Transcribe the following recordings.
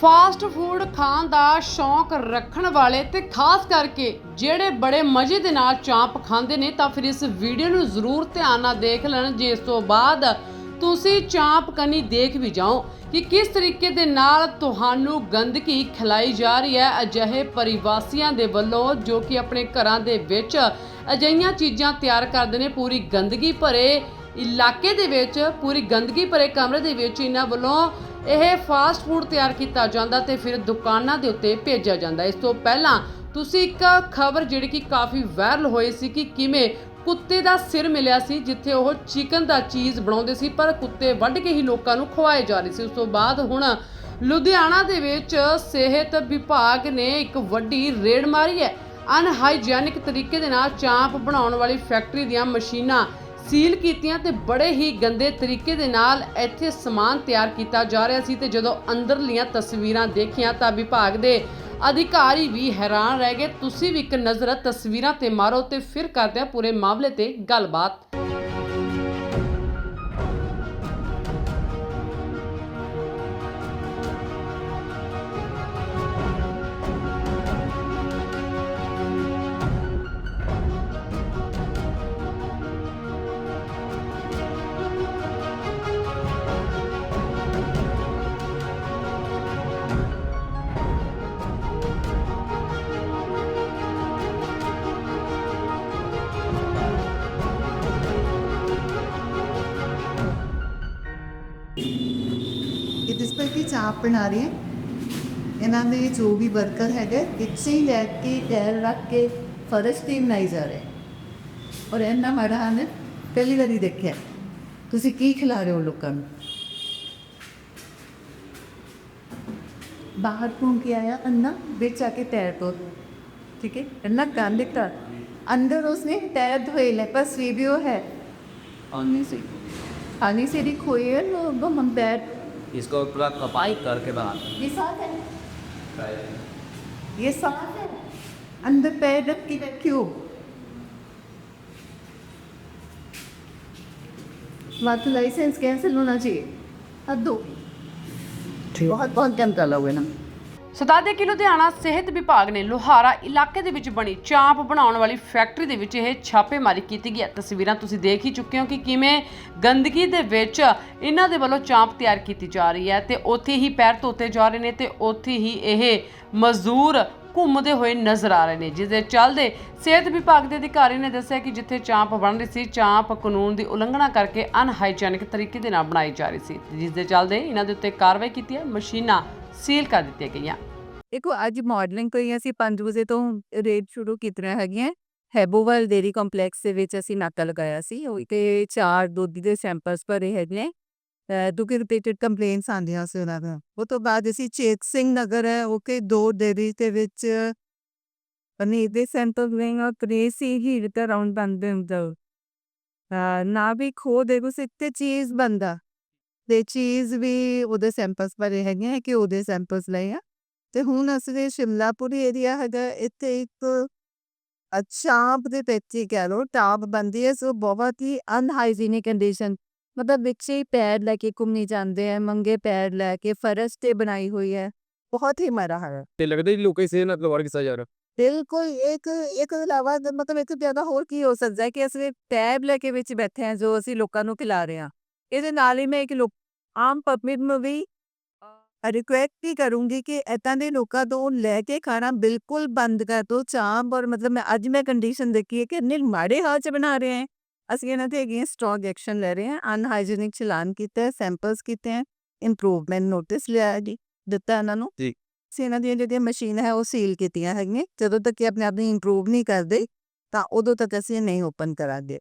Fast food ਖਾਣ ਦਾ ਸ਼ੌਂਕ ਰੱਖਣ ਵਾਲੇ ਤੇ ਖਾਸ ਕਰਕੇ ਜਿਹੜੇ ਬੜੇ ਮਜ਼ੇ ਦੇ ਨਾਲ ਚਾਂਪ ਖਾਂਦੇ ਨੇ, ਤਾਂ ਫਿਰ ਇਸ ਵੀਡੀਓ ਨੂੰ ਜ਼ਰੂਰ ਧਿਆਨ ਨਾਲ ਦੇਖ ਲੈਣ। ਜਿਸ ਤੋਂ ਬਾਅਦ ਤੁਸੀਂ ਚਾਂਪ ਕਨੀ ਦੇਖ ਵੀ ਜਾਓ ਕਿ ਕਿਸ ਤਰੀਕੇ ਦੇ ਨਾਲ ਤੁਹਾਨੂੰ ਗੰਦਗੀ ਖਿਲਾਈ ਜਾ ਰਹੀ ਹੈ। ਅਜਿਹੇ ਪਰਿਵਾਸੀਆਂ ਦੇ ਵੱਲੋਂ ਜੋ ਕਿ ਆਪਣੇ ਘਰਾਂ ਦੇ ਵਿੱਚ ਅਜਿਹੀਆਂ ਚੀਜ਼ਾਂ ਤਿਆਰ ਕਰਦੇ ਨੇ, ਪੂਰੀ ਗੰਦਗੀ ਭਰੇ ਇਲਾਕੇ ਦੇ ਵਿੱਚ, ਪੂਰੀ ਗੰਦਗੀ ਭਰੇ ਕਮਰੇ ਦੇ ਵਿੱਚ, ਇਹਨਾਂ ਵੱਲੋਂ ਇਹ ਫਾਸਟ ਫੂਡ ਤਿਆਰ ਕੀਤਾ ਜਾਂਦਾ ਤੇ ਫਿਰ ਦੁਕਾਨਾਂ ਦੇ ਉੱਤੇ ਭੇਜਿਆ ਜਾਂਦਾ। ਇਸ ਤੋਂ ਪਹਿਲਾਂ ਤੁਸੀਂ ਇੱਕ ਖਬਰ ਜਿਹੜੀ ਕਿ ਕਾਫੀ ਵਾਇਰਲ ਹੋਈ ਸੀ ਕਿ ਕਿਵੇਂ ਕੁੱਤੇ ਦਾ ਸਿਰ ਮਿਲਿਆ ਸੀ, ਜਿੱਥੇ ਉਹ ਚਿਕਨ ਦਾ ਚੀਜ਼ ਬਣਾਉਂਦੇ ਸੀ, ਪਰ ਕੁੱਤੇ ਵੱਢ ਕੇ ਹੀ ਲੋਕਾਂ ਨੂੰ ਖਵਾਏ ਜਾ ਰਹੇ ਸੀ। ਉਸ ਤੋਂ ਬਾਅਦ ਹੁਣ ਲੁਧਿਆਣਾ ਦੇ ਵਿੱਚ ਸਿਹਤ ਵਿਭਾਗ ਨੇ ਇੱਕ ਵੱਡੀ ਰੇਡ ਮਾਰੀ ਹੈ। ਅਨਹਾਈਜੈਨਿਕ ਤਰੀਕੇ ਦੇ ਨਾਲ ਚਾਂਪ ਬਣਾਉਣ ਵਾਲੀ ਫੈਕਟਰੀ ਦੀਆਂ ਮਸ਼ੀਨਾਂ ਸੀਲ ਕੀਤੀਆਂ ਤੇ ਬੜੇ ਹੀ ਗੰਦੇ ਤਰੀਕੇ ਦੇ ਨਾਲ ਇੱਥੇ ਸਮਾਨ ਤਿਆਰ ਕੀਤਾ ਜਾ ਰਿਹਾ ਸੀ ਤੇ ਜਦੋਂ ਅੰਦਰਲੀਆਂ ਤਸਵੀਰਾਂ ਦੇਖੀਆਂ ਤਾਂ ਵਿਭਾਗ ਦੇ ਅਧਿਕਾਰੀ ਵੀ ਹੈਰਾਨ ਰਹਿ ਗਏ। ਤੁਸੀਂ ਵੀ ਇੱਕ ਨਜ਼ਰ ਤਸਵੀਰਾਂ ਤੇ ਮਾਰੋ ਤੇ ਫਿਰ ਕਰਦੇ ਹਾਂ ਪੂਰੇ ਮਾਮਲੇ ਤੇ ਗੱਲਬਾਤ। ਇਹ ਜਿਸ ਪਰ ਕੀ ਚਾਪ ਬਣਾ ਰਹੀ ਹੈ ਇਹਨਾਂ ਦੇ ਜੋ ਵੀ ਵਰਕਰ ਹੈਗੇ ਇੱਥੇ ਹੀ ਲੈ ਕੇ ਟੈਰ ਰੱਖ ਕੇ ਫਰਸ਼ ਤੇ ਬਣਾਈ ਜਾ ਰਹੇ ਔਰ ਇਹਨਾਂ ਮਾੜਾ ਨੇ ਪਹਿਲੀ ਵਾਰੀ ਦੇਖਿਆ ਤੁਸੀਂ ਕੀ ਖਿਲਾ ਰਹੇ ਹੋ ਲੋਕਾਂ ਨੂੰ ਬਾਹਰ ਘੁੰਮ ਕੇ ਆਇਆ ਅੰਨਾ ਵਿੱਚ ਆ ਕੇ ਟੈਰ ਤੋਂ ठीक है अन्ना कान दिखता अंदर उसने टैर धोए ले बस वीडियो है पानी से पानी से भी खोए वो वो हम बैठ इसको पूरा कपाई करके बनाते ये साथ है। ये साथ है। अंदर पैर रख के रखियो। बात लाइसेंस कैंसिल होना चाहिए। हद दो बहुत बहुत कम चला हुआ है ना ਕਿ ਲੁਧਿਆਣਾ ਸਿਹਤ ਵਿਭਾਗ ਨੇ ਲੋਹਾਰਾ ਇਲਾਕੇ ਦੇ ਵਿੱਚ ਬਣੀ ਚਾਂਪ ਬਣਾਉਣ ਵਾਲੀ ਫੈਕਟਰੀ ਦੇ ਵਿੱਚ ਇਹ ਛਾਪੇਮਾਰੀ ਕੀਤੀ ਗਈ ਹੈ। ਤਸਵੀਰਾਂ ਤੁਸੀਂ ਦੇਖ ਹੀ ਚੁੱਕੇ ਹੋ ਕਿ ਕਿਵੇਂ ਗੰਦਗੀ ਦੇ ਵਿੱਚ ਇਹਨਾਂ ਦੇ ਵੱਲੋਂ ਚਾਂਪ ਤਿਆਰ ਕੀਤੀ ਜਾ ਰਹੀ ਹੈ ਤੇ ਉੱਥੇ ਹੀ ਪੈਰ ਧੋਤੇ ਜਾ ਰਹੇ ਨੇ ਤੇ ਉੱਥੇ ਹੀ ਇਹ ਮਜ਼ਦੂਰ ਘੁੰਮਦੇ ਹੋਏ ਨਜ਼ਰ ਆ ਰਹੇ ਨੇ। ਜਿਸ ਦੇ ਚੱਲਦੇ ਸਿਹਤ ਵਿਭਾਗ ਦੇ ਅਧਿਕਾਰੀ ਨੇ ਦੱਸਿਆ ਕਿ ਜਿੱਥੇ ਚਾਂਪ ਬਣ ਰਹੀ ਸੀ, ਚਾਂਪ ਕਾਨੂੰਨ ਦੀ ਉਲੰਘਣਾ ਕਰਕੇ ਅਨਹਾਈਜੈਨਿਕ ਤਰੀਕੇ ਦੇ ਨਾਲ ਬਣਾਈ ਜਾ ਰਹੀ ਸੀ। ਜਿਸ ਦੇ ਚੱਲਦੇ ਇਹਨਾਂ ਦੇ ਉੱਤੇ ਕਾਰਵਾਈ ਕੀਤੀ ਹੈ। ਮਸ਼ੀਨਾਂ ਸੀਲ ਕਰ ਦਿੱਤੀਆਂ ਗਈਆਂ ਦੇਖੋ ਅੱਜ ਮਾਡਲਿੰਗ ਕੋਈ ਅਸੀਂ 5 ਵਜੇ ਤੋਂ ਰੇਡ ਸ਼ੁਰੂ ਕੀਤੀਆਂ ਹੈਗੀਆਂ ਹੈਬੋਵਲ ਡੇਰੀ ਕੰਪਲੈਕਸ ਦੇ ਵਿੱਚ ਅਸੀਂ ਨਾਕਾ ਲਗਾਇਆ ਸੀ ਉਹ ਤੇ ਚਾਰ ਦੁੱਧ ਦੇ ਸੈਂਪਲਸ ਭਰੇ ਹੈਗੇ ਨੇ ਦੁੱਧ ਰਿਪੀਟਡ ਕੰਪਲੇਂਟਸ ਆਉਂਦੀਆਂ ਸੀ ਉਹਨਾਂ ਦਾ ਉਹ ਤੋਂ ਬਾਅਦ ਅਸੀਂ ਚੇਤ ਸਿੰਘ ਨਗਰ ਹੈ ਉਹ ਕੇ ਦੋ ਡੇਰੀ ਦੇ ਵਿੱਚ ਪਨੀਰ ਦੇ ਸੈਂਪਲ ਗਏ ਔਰ ਪ੍ਰੇਸੀ ਹੀ ਰਿਟ ਅਰਾਊਂਡ ਬੰਦੇ ਹੁੰਦੇ ਨਾ ਵੀ ਖੋ ਦੇ ਉਸ ਇੱਥੇ ਚੀਜ਼ ਬੰਦਾ ਤੇ ਚੀਜ਼ ਵੀ ਉਹਦੇ ਸੈਂਪਲਸ ਭਰੇ ਹੈਗੇ ਆ ਕਿ ਉਹਦੇ ਸੈਂਪਲਸ ਲਏ ਆ। ਤੇ ਹੁਣ ਅਸੀਂ ਸ਼ਿਮਲਾਪੁਰੀ ਏਰੀਆ ਹੈਗਾ ਇੱਥੇ ਇੱਕ ਅਚਾਪ ਦੇ ਪੇਚੀ ਕਹਿ ਲੋ ਟਾਪ ਬੰਦੀ ਹੈ ਸੋ ਬਹੁਤ ਹੀ ਅਨਹਾਈਜੀਨਿਕ ਕੰਡੀਸ਼ਨ ਮਤਲਬ ਵਿੱਚ ਹੀ ਪੈਰ ਲੈ ਕੇ ਘੁੰਮੀ ਜਾਂਦੇ ਆ ਮੰਗੇ ਪੈਰ ਲੈ ਕੇ ਫਰਸ਼ ਤੇ ਬਣਾਈ ਹੋਈ ਹੈ। ਬਹੁਤ ਹੀ ਮਰਾ ਹੈ। ਤੇ ਲੱਗਦਾ ਹੀ ਲੋਕਾਂ ਇਸੇ ਨਾਲ ਲਵਾਰ ਕੀਤਾ ਜਾ ਰਿਹਾ। ਬਿਲਕੁਲ ਇੱਕ ਇੱਕ ਇਲਾਵਾ ਮਤਲਬ ਇੱਕ ਜ਼ਿਆਦਾ ਹੋਰ ਕੀ ਹੋ ਸਕਦਾ ਹੈ ਕਿ ਅਸੀਂ ਟੈਬ ਲੈ ਕੇ ਵਿੱਚ ਬੈਠੇ ਹਾਂ ਜੋ ਅਸੀਂ ਲੋਕਾਂ ਨੂੰ ਖਿਲਾ ਰਹੇ ਹਾਂ। ਇਹਦੇ ਨਾਲ ਹੀ ਮੈਂ ਇੱਕ ਲੋਕ ਆਮ ਪਬਲਿਕ ਨੂੰ ਵੀ ਰਿਕੁਐਸਟ ਵੀ ਕਰੂੰਗੀ ਕਿ ਏਦਾਂ ਦੇ ਲੋਕਾਂ ਤੋਂ ਲੈ ਕੇ ਖਾਣਾ ਬਿਲਕੁਲ ਬੰਦ ਕਰ ਦੋ ਚਾਂਪ ਔਰ ਮਤਲਬ ਮੈਂ ਅੱਜ ਮੈਂ ਕੰਡੀਸ਼ਨ ਦੇਖੀ ਹੈ ਕਿ ਇੰਨੇ ਮਾੜੇ ਹਾਲ ਚ ਬਣਾ ਰਹੇ ਹੈ। ਅਸੀਂ ਇਹਨਾਂ ਤੇ ਅਗੇਂਸਟ ਸਟਰੋਂਗ ਐਕਸ਼ਨ ਲੈ ਰਹੇ ਹਾਂ ਅਨਹਾਈਜੀਨਿਕ ਚਲਾਨ ਕੀਤਾ ਹੈ ਸੈਂਪਲਸ ਕੀਤੇ ਹੈ ਇੰਪਰੂਵਮੈਂਟ ਨੋਟਿਸ ਲਿਆ ਜੀ ਦਿੱਤਾ ਇਹਨਾਂ ਨੂੰ। ਜੀ। ਇਹਨਾਂ ਦੀਆਂ ਜਿਹੜੀਆਂ ਮਸ਼ੀਨ ਹੈ ਉਹ ਸੀਲ ਕੀਤੀਆਂ ਹੈਗੀਆਂ ਜਦੋਂ ਤੱਕ ਇਹ ਆਪਣੇ ਆਪ ਨੂੰ ਇੰਪਰੂਵ ਨਹੀਂ ਕਰਦੇ ਤਾਂ ਉਦੋਂ ਤੱਕ ਅਸੀਂ ਇਹ ਨਹੀਂ ਓਪਨ ਕਰਾਂਗੇ।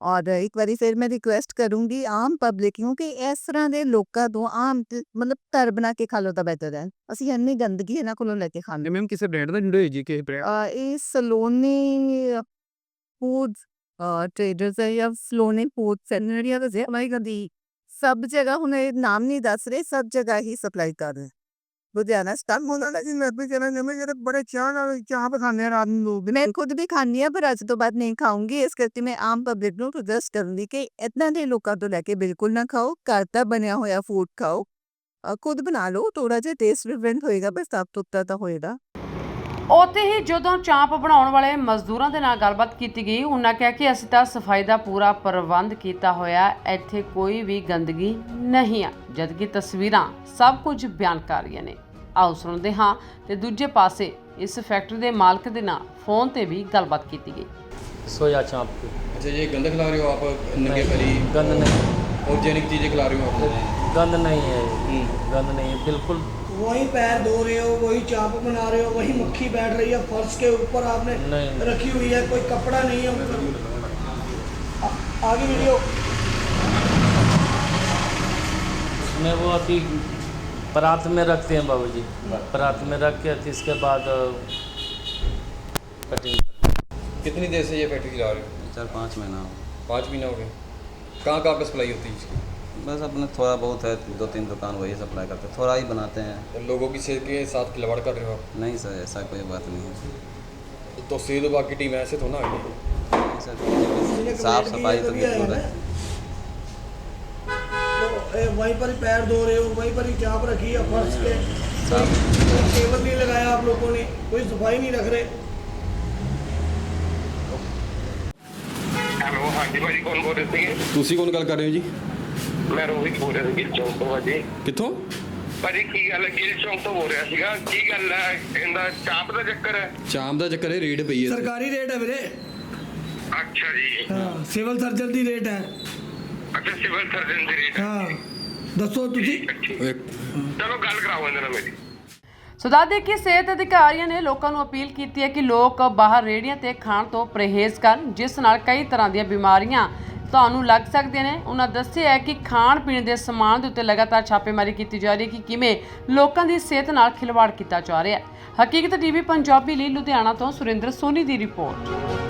ਔਰ ਇੱਕ ਵਾਰੀ ਫਿਰ ਮੈਂ ਰਿਕੁਐਸਟ ਕਰੂੰਗੀ ਆਮ ਪਬਲਿਕ ਨੂੰ ਕਿ ਇਸ ਤਰ੍ਹਾਂ ਦੇ ਲੋਕਾਂ ਤੋਂ ਆਮ ਮਤਲਬ ਧਰ ਬਣਾ ਕੇ ਖਾ ਲਓ ਤਾਂ ਬਿਹਤਰ ਹੈ। ਅਸੀਂ ਇੰਨੀ ਗੰਦਗੀ ਇਹਨਾਂ ਕੋਲੋਂ ਲੈ ਕੇ ਖਾਂਦੇ ਮੈਮ ਕਿਸੇ ਬ੍ਰਾਂਡ ਦਾ ਜੁੜੇ ਜੀ ਕਿਸੇ ਬ੍ਰਾਂਡ ਇਹ ਸਲੋਨੀ ਫੂਡਸ ਟ੍ਰੇਡਰਸ ਹੈ ਜਾਂ ਸਲੋਨੀ ਫੂਡ ਸੈਨਰੀਆ ਦਾ ਸਪਲਾਈ ਕਰਦੀ ਸਭ ਜਗ੍ਹਾ ਹੁਣ ਇਹ ਨਾਮ ਨਹੀਂ ਦੱਸ ਰਹੇ ਸਭ ਜਗ੍ਹਾ ਹੀ ਸਪਲਾਈ ਕਰ ਰਹੇ। ਲੁਧਿਆਣਾ ਸਟਾਮ ਦਾ ਜੀ ਮੈਂ ਵੀ ਕਹਿਣਾ ਜਿਵੇਂ ਜਿਹੜੇ ਬੜੇ ਚਾਹ ਨਾਲ ਚਾਹ ਆ ਰਾਤ ਨੂੰ ਲੋਕ ਮੈਂ ਖੁਦ ਵੀ ਖਾਂਦੀ ਹਾਂ ਪਰ ਅੱਜ ਤੋਂ ਬਾਅਦ ਨਹੀਂ ਖਾਊਂਗੀ ਇਸ ਕਰਕੇ ਮੈਂ ਆਮ ਪਬਲਿਕ ਨੂੰ ਸੁਜੈਸਟ ਕਰੂੰਗੀ ਕਿ ਇਦਾਂ ਦੇ ਲੋਕਾਂ ਤੋਂ ਲੈ ਕੇ ਬਿਲਕੁਲ ਨਾ ਖਾਓ ਘਰ ਦਾ ਬਣਿਆ ਹੋਇਆ ਫੂਡ ਖਾਓ। ਖੁਦ ਬਣਾ ਲਓ ਥੋੜਾ ਜਿਹਾ ਟੇਸਟ ਡਿਫਰੈਂਟ ਹੋਏਗਾ ਬਸ ਸਾਫ਼ ਸੁਥਰਾ ਤਾਂ ਹੋਏਗਾ। ਉੱਥੇ ਹੀ ਜਦੋਂ ਚਾਂਪ ਬਣਾਉਣ ਵਾਲੇ ਮਜ਼ਦੂਰਾਂ ਦੇ ਨਾਲ ਗੱਲਬਾਤ ਕੀਤੀ ਗਈ ਉਹਨਾਂ ਕਿਹਾ ਕਿ ਅਸੀਂ ਤਾਂ ਸਫ਼ਾਈ ਦਾ ਪੂਰਾ ਪ੍ਰਬੰਧ ਕੀਤਾ ਹੋਇਆ। ਇੱਥੇ ਕੋਈ ਵੀ ਗੰਦਗੀ ਨਹੀਂ ਆ ਜਦਕਿ ਤਸਵੀਰਾਂ ਸਭ ਕੁਝ ਬਿਆਨ ਕਰ ਰਹੀਆਂ ਨੇ। ਆਓ ਸੁਣਦੇ ਹਾਂ ਤੇ ਦੂਜੇ ਪਾਸੇ ਇਸ ਫੈਕਟਰੀ ਦੇ ਮਾਲਕ ਦੇ ਨਾਲ ਫੋਨ ਤੇ ਵੀ ਗੱਲਬਾਤ ਕੀਤੀ ਗਈ सोया चाँप की अच्छा ये गंदा खिला रहे हो आप नंगे पैरी गंद नहीं ऑर्गेनिक चीज़ें खिला रहे हो आप गंद नहीं है ये, हम्म। गंद नहीं है बिल्कुल वही पैर धो रहे हो वही चाप बना रहे हो वही मक्खी बैठ रही है फर्श के ऊपर आपने नहीं। रखी हुई है कोई कपड़ा नहीं है ऊपर आ- आगे वीडियो उसमें वो अभी परात में रखते हैं बाबूजी। परात में रख के तो इसके बाद कटिंग कितनी देर से ये फैक्ट्री चला रहे हो? चार पाँच महीना हो पाँच महीना हो गए। कहाँ कहाँ पर सप्लाई होती है इसकी? बस अपने थोड़ा बहुत है दो तीन दुकान वही सप्लाई करते हैं। थोड़ा ही बनाते हैं। तो लोगों की सेहत के साथ खिलवाड़ कर रहे हो नहीं सर ऐसा कोई बात नहीं है। तो सेहत विभाग की टीम ऐसे तो ना सर साफ़ सफ़ाई तो बिल्कुल है। तो वहीं पर ही पैर धो रहे हो वहीं पर ही चाप रखी है फर्श के साफ कोई टेबल नहीं लगाया आप लोगों ने कोई सफाई नहीं रख रहे ਹੈਲੋ ਹਾਂਜੀ ਭਾਜੀ ਕੌਣ ਬੋਲ ਰਹੇ ਸੀਗੇ ਤੁਸੀਂ ਕੌਣ ਗੱਲ ਕਰ ਰਹੇ ਹੋ ਜੀ ਮੈਂ ਰੋਹਿਤ ਬੋਲ ਰਿਹਾ ਸੀ ਗਿੱਲ ਚੌਂਕ ਤੋਂ ਭਾਜੀ ਕਿੱਥੋਂ ਭਾਜੀ ਕੀ ਗੱਲ ਹੈ ਗਿੱਲ ਚੌਂਕ ਤੋਂ ਬੋਲ ਰਿਹਾ ਸੀਗਾ ਕੀ ਗੱਲ ਹੈ ਇਹਦਾ ਚਾਪ ਦਾ ਚੱਕਰ ਹੈ ਸ਼ਾਮ ਦਾ ਚੱਕਰ ਹੈ ਰੇਡ ਪਈ ਹੈ ਇੱਥੇ। सरकारी रेट है मेरे ਅੱਛਾ ਜੀ हाँ सिविल सर्जन की रेट है ਅਕਸੀਬਲ ਸਰਜਨ ਦੀ ਰੇਟ ਹਾਂ ਦੱਸੋ ਤੁਸੀਂ। ਚਲੋ ਗੱਲ ਕਰਾਓ ਇਹਨਾਂ ਨਾਲ ਮੇਰੀ। ਸੋ ਦੱਸਦੇ ਕਿ ਸਿਹਤ ਅਧਿਕਾਰੀਆਂ ਨੇ ਲੋਕਾਂ ਨੂੰ ਅਪੀਲ ਕੀਤੀ ਹੈ ਕਿ ਲੋਕ ਬਾਹਰ ਰੇੜੀਆਂ ਤੇ ਖਾਣ ਤੋਂ ਪਰਹੇਜ਼ ਕਰਨ ਜਿਸ ਨਾਲ ਕਈ ਤਰ੍ਹਾਂ ਦੀਆਂ ਬਿਮਾਰੀਆਂ ਤੁਹਾਨੂੰ ਲੱਗ ਸਕਦੇ ਨੇ। ਉਹਨਾਂ ਦੱਸਿਆ ਹੈ ਕਿ ਖਾਣ ਪੀਣ ਦੇ ਸਮਾਨ ਦੇ ਉੱਤੇ ਲਗਾਤਾਰ ਛਾਪੇਮਾਰੀ ਕੀਤੀ ਜਾ ਰਹੀ ਹੈ ਕਿ ਕਿਵੇਂ ਲੋਕਾਂ ਦੀ ਸਿਹਤ ਨਾਲ ਖਿਲਵਾੜ ਕੀਤਾ ਜਾ ਰਿਹਾ ਹੈ। ਹਕੀਕਤ ਟੀਵੀ ਪੰਜਾਬੀ ਲਈ ਲੁਧਿਆਣਾ ਤੋਂ ਸੁਰਿੰਦਰ ਸੋਨੀ ਦੀ ਰਿਪੋਰਟ।